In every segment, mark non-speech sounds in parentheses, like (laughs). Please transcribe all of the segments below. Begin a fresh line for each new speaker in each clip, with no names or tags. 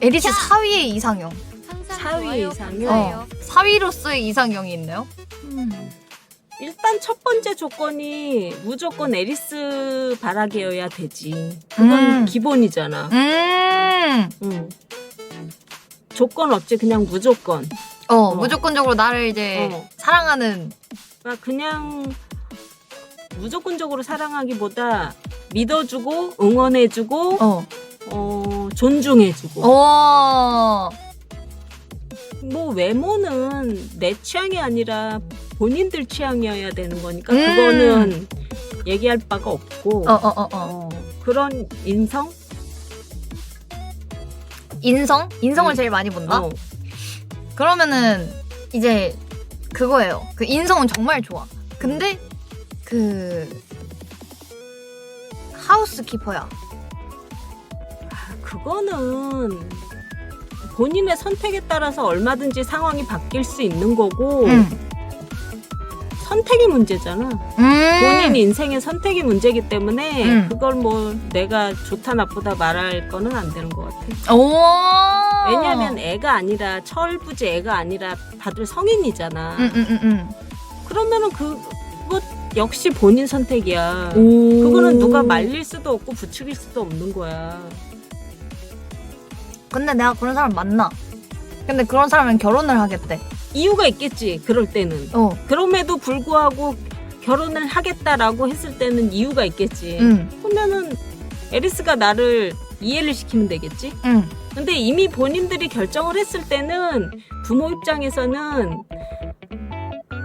에리스 4위의 이상형.
사위 이상형?
감사해요.
4위로서의 이상형이 있나요?
일단 첫 번째 조건이 무조건 에리스 바라기여야 되지. 그건
음.
기본이잖아.
음.
응. 조건 없지 그냥 무조건.
어,
어.
무조건적으로 나를 이제
어.
사랑하는.
그러니까 그냥 무조건적으로 사랑하기보다 믿어주고 응원해주고
어.
어, 존중해주고.
어.
뭐 외모는 내 취향이 아니라 본인들 취향이어야 되는 거니까
음.
그거는 얘기할 바가 없고
어, 어, 어, 어.
어, 그런 인성
인성? 인성을
음.
제일 많이 본다?
어,
그러면은 이제 그거예요. 그 인성은 정말 좋아. 근데 그 하우스 키퍼야.
아, 그거는 본인의 선택에 따라서 얼마든지 상황이 바뀔 수 있는 거고
음.
선택이 문제잖아.
음.
본인 인생의 선택이 문제이기 때문에
음.
그걸 뭐 내가 좋다 나쁘다 말할 거는 안 되는 것 같아.
오.
왜냐하면 애가 아니라 철부지 애가 아니라 다들 성인이잖아.
음, 음, 음, 음.
그러면은 그- 그것 역시 본인 선택이야.
오.
그거는 누가 말릴 수도 없고 부추길 수도 없는 거야.
근데 내가 그런 사람 만나. 근데 그런 사람은 결혼을 하겠대.
이유가 있겠지. 그럴 때는.
어.
그럼에도 불구하고 결혼을 하겠다라고 했을 때는 이유가 있겠지.
응.
그러면은 에리스가 나를 이해를 시키면 되겠지.
응.
근데 이미 본인들이 결정을 했을 때는 부모 입장에서는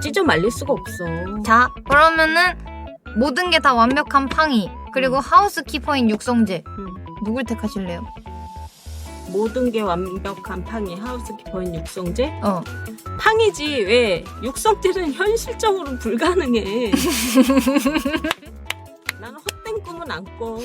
찢어 말릴 수가 없어.
자, 그러면은 모든 게 다 완벽한 팡이 그리고 하우스키퍼인 육성재
음.
누굴 택하실래요?
모든 게 완벽한 팡이 하우스키퍼인 육성재?
어.
팡이지 왜 육성재는 현실적으로 불가능해. (laughs) 나는 헛된 꿈은 안 꿔.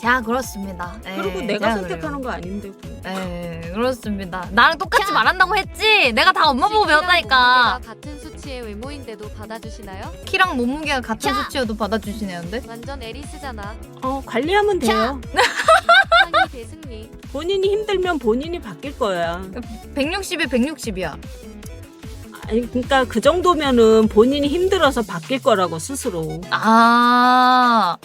자, 그렇습니다.
그리고
에,
내가
자,
선택하는 거 아닌데. 뭐.
네, 그렇습니다. 나랑 똑같이 말한다고 했지? 내가 다 엄마 보고 배웠다니까.
몸무게가 같은 수치의 외모인데도 받아주시나요?
키랑 몸무게가 같은 수치여도 받아주시네요데?
완전 에리스잖아.
어 관리하면 돼요. (laughs) 본인이 힘들면 본인이 바뀔 거야.
160에 160이야.
아니 그러니까 그 정도면은 본인이 힘들어서 바뀔 거라고 스스로.
아.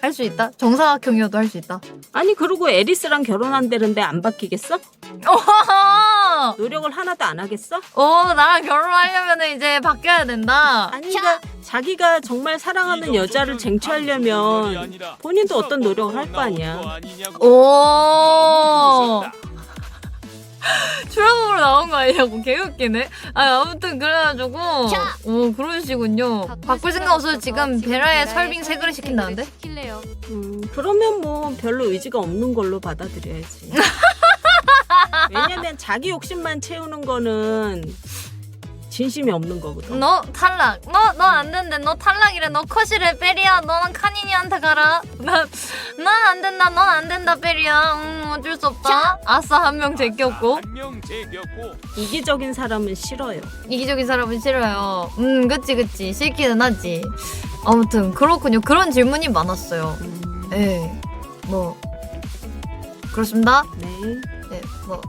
할 수 있다? 정사각형이어도 할 수 있다.
아니 그리고 에리스랑 결혼한다는데 안 바뀌겠어? (laughs)
어,
노력을 하나도 안 하겠어?
어, 나랑 결혼하려면 이제 바뀌어야 된다.
아니 그러니까 자기가 정말 사랑하는 여자를 쟁취하려면 본인도 어떤 노력을 할 거 아니야.
오. (laughs) 출연으로 나온 거 아니냐고 개웃기네. 아 아무튼 그래가지고 오 그러시군요. 바꿀 생각 없어서 지금 베라의 설빙 세 그릇 시킨다는데?
시킬래요.
음, 그러면 뭐 별로 의지가 없는 걸로 받아들여야지. (laughs) 왜냐면 자기 욕심만 채우는 거는 진심이 없는 거거든.
너 탈락. 너 너 안 된대. 너 탈락이래. 너 컷이래. 베리야. 너는 카니니한테 가라. (laughs) 난넌안 된다. 넌 안 된다. 베리야. 음 어쩔 수 없다. 아싸 한 명 제꼈고
한명 제꼈고
이기적인 사람은 싫어요.
이기적인 사람은 싫어요. 음 그치 그치 싫기는 하지. 아무튼 그렇군요. 그런 질문이 많았어요.
음,
예. 뭐 그렇습니다.
네.
네. 뭐